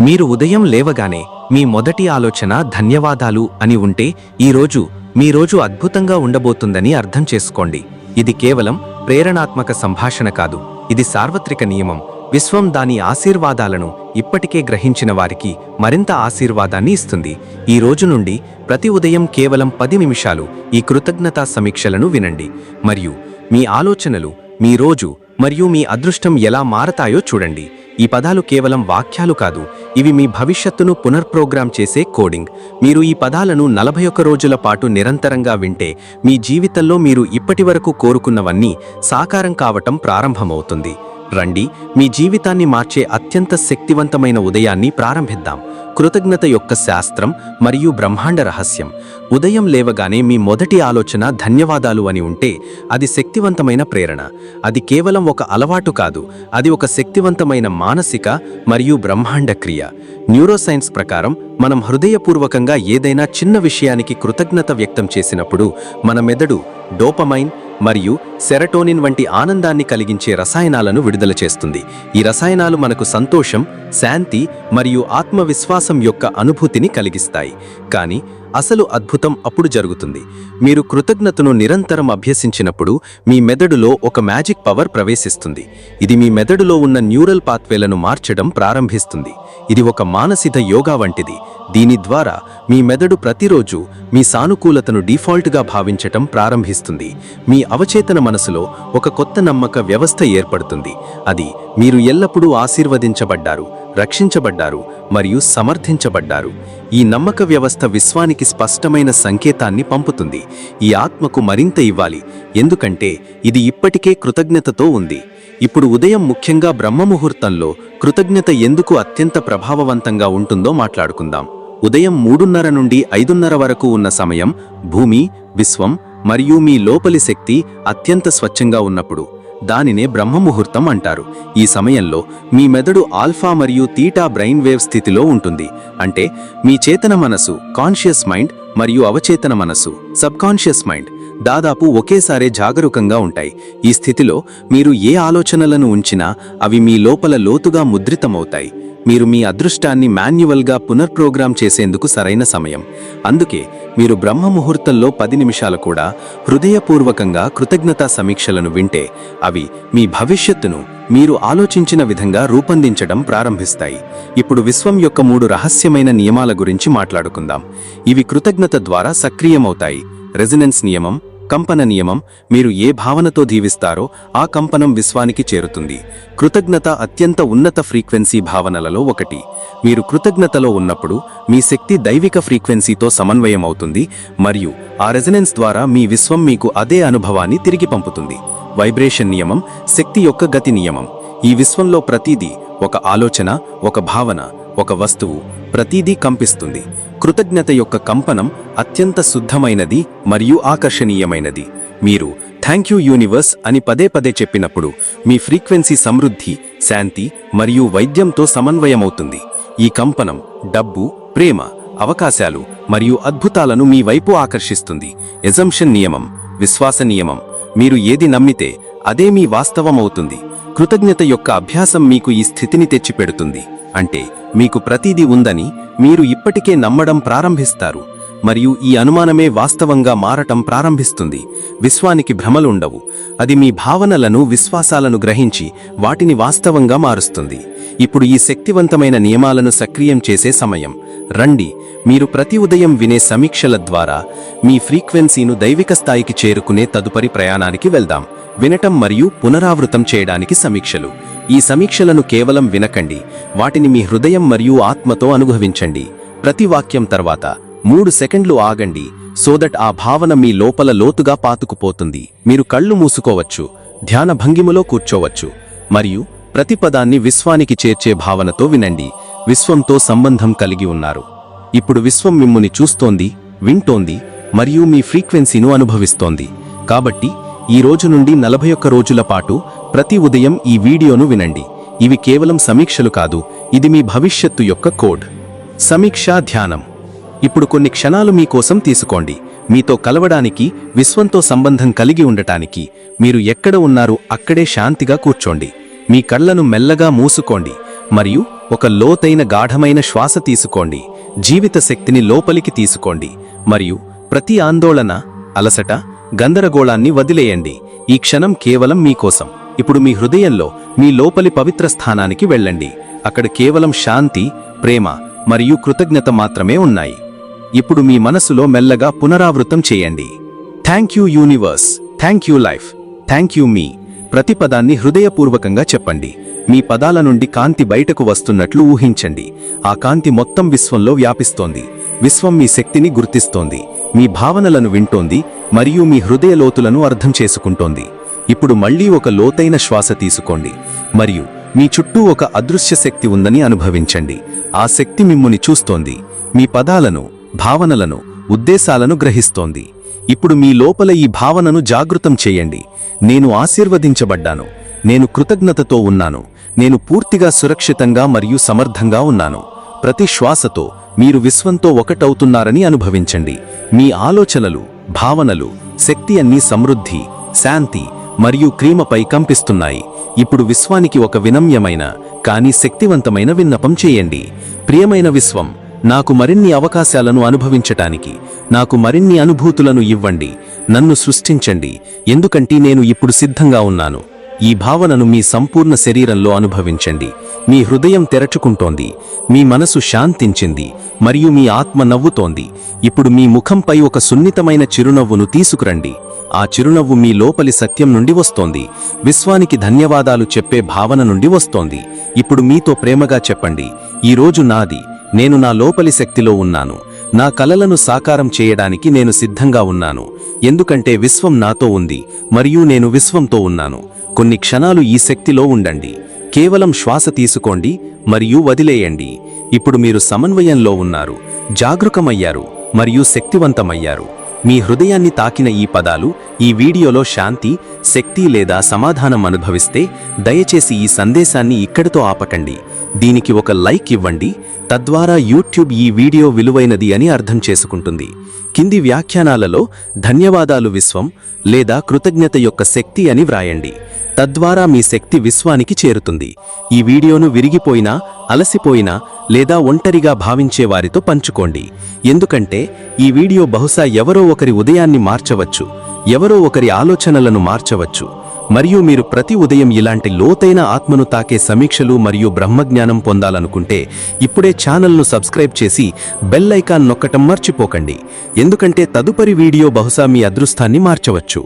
మీరు ఉదయం లేవగానే మీ మొదటి ఆలోచన ధన్యవాదాలు అని ఉంటే ఈరోజు మీ రోజు అద్భుతంగా ఉండబోతుందని అర్థం చేసుకోండి. ఇది కేవలం ప్రేరణాత్మక సంభాషణ కాదు. ఇది సార్వత్రిక నియమం. విశ్వం దాని ఆశీర్వాదాలను ఇప్పటికే గ్రహించిన వారికి మరింత ఆశీర్వాదాన్ని ఇస్తుంది. ఈ రోజు నుండి ప్రతి ఉదయం కేవలం పది నిమిషాలు ఈ కృతజ్ఞతా సమీక్షలను వినండి. మరియు మీ ఆలోచనలు మీ రోజు మరియు మీ అదృష్టం ఎలా మారతాయో చూడండి. ఈ పదాలు కేవలం వాక్యాలు కాదు ఇవి మీ భవిష్యత్తును పునర్ప్రోగ్రామ్ చేసే కోడింగ్. మీరు ఈ పదాలను నలభై ఒక్క రోజుల పాటు నిరంతరంగా వింటే మీ జీవితంలో మీరు ఇప్పటివరకు కోరుకున్నవన్నీ సాకారం కావటం ప్రారంభమవుతుంది. రండి మీ జీవితాన్ని మార్చే అత్యంత శక్తివంతమైన ఉదయాన్ని ప్రారంభిద్దాం. కృతజ్ఞత యొక్క శాస్త్రం మరియు బ్రహ్మాండ రహస్యం. ఉదయం లేవగానే మీ మొదటి ఆలోచన ధన్యవాదాలు అని ఉంటే అది శక్తివంతమైన ప్రేరణ. అది కేవలం ఒక అలవాటు కాదు అది ఒక శక్తివంతమైన మానసిక మరియు బ్రహ్మాండ క్రియ. న్యూరోసైన్స్ ప్రకారం మనం హృదయపూర్వకంగా ఏదైనా చిన్న విషయానికి కృతజ్ఞత వ్యక్తం చేసినప్పుడు మన మెదడు డోపమైన్ మరియు సెరటోనిన్ వంటి ఆనందాన్ని కలిగించే రసాయనాలను విడుదల చేస్తుంది. ఈ రసాయనాలు మనకు సంతోషం శాంతి మరియు ఆత్మవిశ్వాసం యొక్క అనుభూతిని కలిగిస్తాయి. కానీ అసలు అద్భుతం అప్పుడు జరుగుతుంది. మీరు కృతజ్ఞతను నిరంతరం అభ్యసించినప్పుడు మీ మెదడులో ఒక మ్యాజిక్ పవర్ ప్రవేశిస్తుంది. ఇది మీ మెదడులో ఉన్న న్యూరల్ పాత్వేలను మార్చడం ప్రారంభిస్తుంది. ఇది ఒక మానసిక యోగా వంటిది. దీని ద్వారా మీ మెదడు ప్రతిరోజు మీ సానుకూలతను డిఫాల్ట్గా భావించటం ప్రారంభిస్తుంది. మీ అవచేతన మనసులో ఒక కొత్త నమ్మక వ్యవస్థ ఏర్పడుతుంది. అది మీరు ఎల్లప్పుడూ ఆశీర్వదించబడ్డారు రక్షించబడ్డారు మరియు సమర్థించబడ్డారు. ఈ నమ్మక వ్యవస్థ విశ్వానికి స్పష్టమైన సంకేతాన్ని పంపుతుంది. ఈ ఆత్మకు మరింత ఇవ్వాలి. ఎందుకంటే ఇది ఇప్పటికే కృతజ్ఞతతో ఉంది. ఇప్పుడు ఉదయం ముఖ్యంగా బ్రహ్మముహూర్తంలో కృతజ్ఞత ఎందుకు అత్యంత ప్రభావవంతంగా ఉంటుందో మాట్లాడుకుందాం. ఉదయం మూడున్నర నుండి ఐదున్నర వరకు ఉన్న సమయం భూమి విశ్వం మరియు మీ లోపలి శక్తి అత్యంత స్వచ్ఛంగా ఉన్నప్పుడు దానినే బ్రహ్మముహూర్తం అంటారు. ఈ సమయంలో మీ మెదడు ఆల్ఫా మరియు తీటా బ్రెయిన్ వేవ్ స్థితిలో ఉంటుంది. అంటే మీ చేతన మనసు కాన్షియస్ మైండ్ మరియు అవచేతన మనసు సబ్కాన్షియస్ మైండ్. దాదాపు ఒకేసారే జాగరూకంగా ఉంటాయి. ఈ స్థితిలో మీరు ఏ ఆలోచనలను ఉంచినా అవి మీ లోపల లోతుగా ముద్రితమవుతాయి. మీరు మీ అదృష్టాన్ని మాన్యువల్గా పునర్ప్రోగ్రామ్ చేసేందుకు సరైన సమయం. అందుకే మీరు బ్రహ్మ ముహూర్తంలో పది నిమిషాలు కూడా హృదయపూర్వకంగా కృతజ్ఞతా సమీక్షలను వింటే అవి మీ భవిష్యత్తును మీరు ఆలోచించిన విధంగా రూపొందించడం ప్రారంభిస్తాయి. ఇప్పుడు విశ్వం యొక్క మూడు రహస్యమైన నియమాల గురించి మాట్లాడుకుందాం. ఇవి కృతజ్ఞత ద్వారా సక్రియమవుతాయి. రెజినెన్స్ నియమం కంపన నియమం మీరు ఏ భావనతో దీవిస్తారో ఆ కంపనం విశ్వానికి చేరుతుంది. కృతజ్ఞత అత్యంత ఉన్నత ఫ్రీక్వెన్సీ భావనలలో ఒకటి. మీరు కృతజ్ఞతలో ఉన్నప్పుడు మీ శక్తి దైవిక ఫ్రీక్వెన్సీతో సమన్వయం అవుతుంది మరియు ఆ రెజనెన్స్ ద్వారా మీ విశ్వం మీకు అదే అనుభవాన్ని తిరిగి పంపుతుంది. వైబ్రేషన్ నియమం శక్తి యొక్క గతి నియమం. ఈ విశ్వంలో ప్రతిదీ ఒక ఆలోచన ఒక భావన ఒక వస్తువు ప్రతిదీ కంపిస్తుంది. కృతజ్ఞత యొక్క కంపనం అత్యంత శుద్ధమైనది మరియు ఆకర్షణీయమైనది. మీరు థ్యాంక్ యూ యూనివర్స్ అని పదే పదే చెప్పినప్పుడు మీ ఫ్రీక్వెన్సీ సమృద్ధి శాంతి మరియు వైద్యంతో సమన్వయమవుతుంది. ఈ కంపనం డబ్బు ప్రేమ అవకాశాలు మరియు అద్భుతాలను మీ వైపు ఆకర్షిస్తుంది. ఎజంప్షన్ నియమం విశ్వాస నియమం మీరు ఏది నమ్మితే అదే మీ వాస్తవమవుతుంది. కృతజ్ఞత యొక్క అభ్యాసం మీకు ఈ స్థితిని తెచ్చిపెడుతుంది. అంటే మీకు ప్రతిదీ ఉందని మీరు ఇప్పటికే నమ్మడం ప్రారంభిస్తారు మరియు ఈ అనుమానమే వాస్తవంగా మారటం ప్రారంభిస్తుంది. విశ్వానికి భ్రమలుండవు. అది మీ భావనలను విశ్వాసాలను గ్రహించి వాటిని వాస్తవంగా మారుస్తుంది. ఇప్పుడు ఈ శక్తివంతమైన నియమాలను సక్రియం చేసే సమయం. రండి మీరు ప్రతి ఉదయం వినే సమీక్షల ద్వారా మీ ఫ్రీక్వెన్సీను దైవిక స్థాయికి చేరుకునే తదుపరి ప్రయాణానికి వెళ్దాం. వినటం మరియు పునరావృతం చేయడానికి సమీక్షలు. ఈ సమీక్షలను కేవలం వినకండి. వాటిని మీ హృదయం మరియు ఆత్మతో అనుభవించండి. ప్రతి వాక్యం తర్వాత మూడు సెకండ్లు ఆగండి. సోదట్ ఆ భావన మీ లోపల లోతుగా పాతుకుపోతుంది. మీరు కళ్ళు మూసుకోవచ్చు. ధ్యాన భంగిమలో కూర్చోవచ్చు. మరియు ప్రతి పదాన్ని విశ్వానికి చేర్చే భావనతో వినండి. విశ్వంతో సంబంధం కలిగి ఉన్నారు. ఇప్పుడు విశ్వం మిమ్ముని చూస్తోంది వింటోంది మరియు మీ ఫ్రీక్వెన్సీను అనుభవిస్తోంది. కాబట్టి ఈ రోజు నుండి నలభై ఒక్క రోజుల పాటు ప్రతి ఉదయం ఈ వీడియోను వినండి. ఇవి కేవలం సమీక్షలు కాదు ఇది మీ భవిష్యత్తు యొక్క కోడ్. సమీక్షా ధ్యానం. ఇప్పుడు కొన్ని క్షణాలు మీకోసం తీసుకోండి. మీతో కలవడానికి విశ్వంతో సంబంధం కలిగి ఉండటానికి మీరు ఎక్కడ ఉన్నారు అక్కడే శాంతిగా కూర్చోండి. మీ కళ్ళను మెల్లగా మూసుకోండి. మరియు ఒక లోతైన గాఢమైన శ్వాస తీసుకోండి. జీవిత శక్తిని లోపలికి తీసుకోండి. మరియు ప్రతి ఆందోళన అలసట గందరగోళాన్ని వదిలేయండి. ఈ క్షణం కేవలం మీకోసం ఇప్పుడు మీ హృదయంలో మీ లోపలి పవిత్ర స్థానానికి వెళ్ళండి. అక్కడ కేవలం శాంతి ప్రేమ మరియు కృతజ్ఞత మాత్రమే ఉన్నాయి. ఇప్పుడు మీ మనసులో మెల్లగా పునరావృతం చేయండి. Thank you universe thank you life thank you మీ ప్రతి పదాన్ని హృదయపూర్వకంగా చెప్పండి. మీ పదాల నుండి కాంతి బయటకు వస్తున్నట్లు ఊహించండి. ఆ కాంతి మొత్తం విశ్వంలో వ్యాపిస్తోంది. విశ్వం మీ శక్తిని గుర్తిస్తోంది. మీ భావనలను వింటోంది మరియు మీ హృదయ లోతులను అర్థం చేసుకుంటోంది. ఇప్పుడు మళ్ళీ ఒక లోతైన శ్వాస తీసుకోండి. మరియు మీ చుట్టూ ఒక అదృశ్య శక్తి ఉందని అనుభవించండి. ఆ శక్తి మిమ్ముని చూస్తోంది. మీ పదాలను భావనలను ఉద్దేశాలను గ్రహిస్తోంది. ఇప్పుడు మీ లోపల ఈ భావనను జాగృతం చేయండి. నేను ఆశీర్వదించబడ్డాను. నేను కృతజ్ఞతతో ఉన్నాను. నేను పూర్తిగా సురక్షితంగా మరియు సమర్థంగా ఉన్నాను. ప్రతి శ్వాసతో మీరు విశ్వంతో ఒకటవుతున్నారని అనుభవించండి. మీ ఆలోచనలు భావనలు శక్తి అన్నీ సమృద్ధి శాంతి మరియు క్రీమపై కంపిస్తున్నాయి. ఇప్పుడు విశ్వానికి ఒక వినమ్యమైన కానీ శక్తివంతమైన విన్నపం చేయండి. ప్రియమైన విశ్వం నాకు మరిన్ని అవకాశాలను అనుభవించటానికి నాకు మరిన్ని అనుభూతులను ఇవ్వండి. నన్ను సృష్టించండి. ఎందుకంటే నేను ఇప్పుడు సిద్ధంగా ఉన్నాను. ఈ భావనను మీ సంపూర్ణ శరీరంలో అనుభవించండి. మీ హృదయం తెరచుకుంటోంది మీ మనసు శాంతించింది మరియు మీ ఆత్మ నవ్వుతోంది. ఇప్పుడు మీ ముఖంపై ఒక సున్నితమైన చిరునవ్వును తీసుకురండి. ఆ చిరునవ్వు మీ లోపలి సత్యం నుండి వస్తోంది. విశ్వానికి ధన్యవాదాలు చెప్పే భావన నుండి వస్తోంది. ఇప్పుడు మీతో ప్రేమగా చెప్పండి ఈ రోజు నాది. నేను నా లోపలి శక్తిలో ఉన్నాను. నా కలలను సాకారం చేయడానికి నేను సిద్ధంగా ఉన్నాను. ఎందుకంటే విశ్వం నాతో ఉంది మరియు నేను విశ్వంతో ఉన్నాను. కొన్ని క్షణాలు ఈ శక్తిలో ఉండండి. కేవలం శ్వాస తీసుకోండి మరియు వదిలేయండి. ఇప్పుడు మీరు సమన్వయంలో ఉన్నారు. జాగృకమయ్యారు మరియు శక్తివంతమయ్యారు. మీ హృదయాన్ని తాకిన ఈ పదాలు ఈ వీడియోలో శాంతి శక్తి లేదా సమాధానం అనుభవిస్తే దయచేసి ఈ సందేశాన్ని ఇక్కడితో ఆపకండి. దీనికి ఒక లైక్ ఇవ్వండి. తద్వారా యూట్యూబ్ ఈ వీడియో విలువైనది అని అర్థం చేసుకుంటుంది. కింది వ్యాఖ్యానాలలో ధన్యవాదాలు విశ్వం లేదా కృతజ్ఞత యొక్క శక్తి అని వ్రాయండి. తద్వారా మీ శక్తి విశ్వానికి చేరుతుంది. ఈ వీడియోను విరిగిపోయినా అలసిపోయినా లేదా ఒంటరిగా భావించే వారితో పంచుకోండి. ఎందుకంటే ఈ వీడియో బహుశా ఎవరో ఒకరి ఉదయాన్ని మార్చవచ్చు ఎవరో ఒకరి ఆలోచనలను మార్చవచ్చు మరియు మీరు ప్రతి ఉదయం ఇలాంటి లోతైన ఆత్మను తాకే సమీక్షలు మరియు బ్రహ్మజ్ఞానం పొందాలనుకుంటే ఇప్పుడే ఛానల్ను సబ్స్క్రైబ్ చేసి బెల్ ఐకాన్ నొక్కటం మర్చిపోకండి. ఎందుకంటే తదుపరి వీడియో బహుశా మీ అదృష్టాన్ని మార్చవచ్చు.